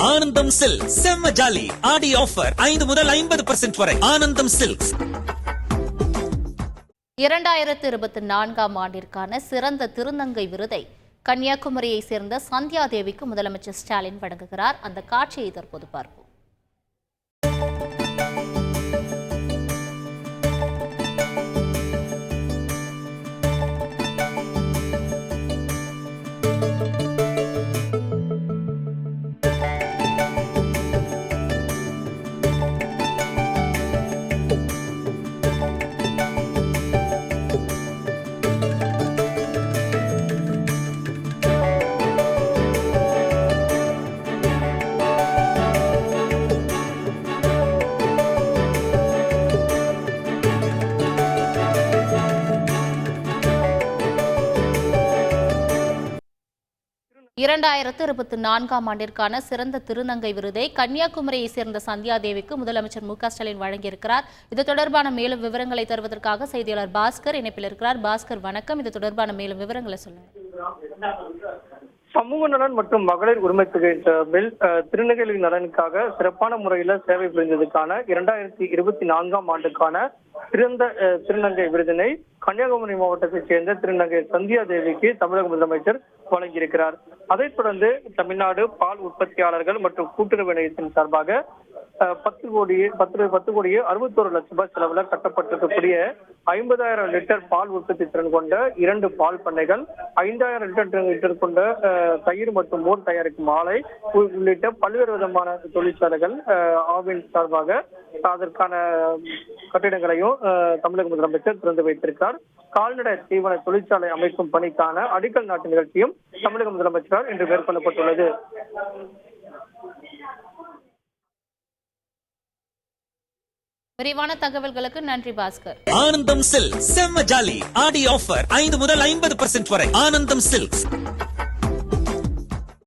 ஆனந்தம் சில்க் செம்ம ஜாலி. ஆடி ஆஃபர் ஐந்து முதல் ஐம்பது பர்சன்ட் வரை. ஆனந்தம் சில்க்ஸ் இரண்டாயிரத்து இருபத்தி நான்காம் ஆண்டிற்கான சிறந்த திருநங்கை விருதை கன்னியாகுமரியை சேர்ந்த சந்தியா தேவிக்கு முதலமைச்சர் ஸ்டாலின் வழங்குகிறார். அந்த காட்சியை தற்போது பார்ப்போம். இரண்டாயிரத்து இருபத்தி நான்காம் ஆண்டிற்கான சிறந்த திருநங்கை விருதை கன்னியாகுமரியை சேர்ந்த சந்தியா தேவிக்கு முதலமைச்சர் மு க ஸ்டாலின் வழங்கியிருக்கிறார். இது தொடர்பான மேலும் விவரங்களை தருவதற்காக செய்தியாளர் பாஸ்கர் இணைப்பில் இருக்கிறார். பாஸ்கர் வணக்கம். இது தொடர்பான மேலும் விவரங்களை சொல்லுங்கள் சமூக நலன் மற்றும் மகளிர் உரிமை தொகை சார்பில் திருநெல்வேலி நலனுக்காக சிறப்பான முறையில சேவை புரிந்ததுக்கான இரண்டாயிரத்தி இருபத்தி நான்காம் ஆண்டுக்கான சிறந்த திருநங்கை விருதினை கன்னியாகுமரி மாவட்டத்தைச் சேர்ந்த திருநங்கை சந்தியா தேவிக்கு தமிழக முதலமைச்சர் வழங்கியிருக்கிறார். அதைத் தொடர்ந்து தமிழ்நாடு பால் உற்பத்தியாளர்கள் மற்றும் கூட்டுறவு நிலையத்தின் சார்பாக பத்து கோடி பத்து பத்து கோடியே அறுபத்தோரு லட்சம் ரூபாய் செலவுல கட்டப்பட்டிருக்கக்கூடிய ஐம்பதாயிரம் லிட்டர் பால் உற்பத்தி திறன் கொண்ட இரண்டு பால் பண்ணைகள் ஐந்தாயிரம் லிட்டர் லிட்டர் கொண்ட தயிர் மற்றும் மோர் தயாரிக்கும் ஆலை உ- உள்ளிட்ட பல்வேறு விதமான தொழிற்சாலைகள் ஆவின் சார்பாக அதற்கான கட்டிடங்களையும் தமிழக முதலமைச்சர் திறந்து வைத்திருக்கார் கால்நடை தீவன தொழிற்சாலை அமைக்கும் பணிக்கான அடிக்கல் நாட்டு நிகழ்ச்சியும் தமிழக முதலமைச்சரால் இன்று மேற்கொள்ளப்பட்டுள்ளது. விரிவான தகவல்களுக்கு நன்றி பாஸ்கர். ஆனந்தம் சில்க் செம்ம ஜாலி. ஆடி ஆஃபர். ஐந்து முதல் ஐம்பது பர்சன்ட் வரை. ஆனந்தம் சில்க்ஸ்.